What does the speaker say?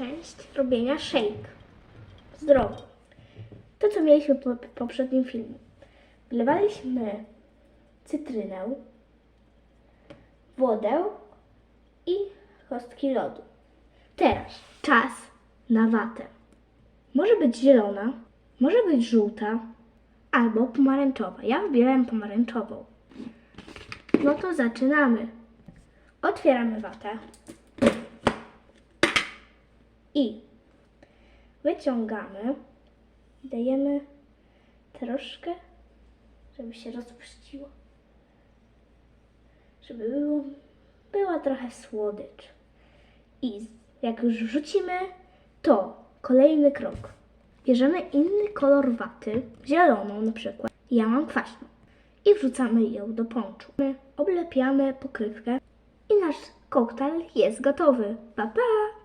część robienia shake. Zdrowo. To, co mieliśmy po poprzednim filmie. Wlewaliśmy cytrynę, wodę i kostki lodu. Teraz czas na watę. Może być zielona, może być żółta albo pomarańczowa. Ja wybieram pomarańczową. No to zaczynamy. Otwieramy watę i wyciągamy. Dajemy troszkę, żeby się rozpuściło. Żeby było, była trochę słodycz. I jak już wrzucimy, to kolejny krok. Bierzemy inny kolor waty, zieloną na przykład. Ja mam kwaśną. I wrzucamy ją do ponczu. My oblepiamy pokrywkę i nasz koktajl jest gotowy. Pa, pa!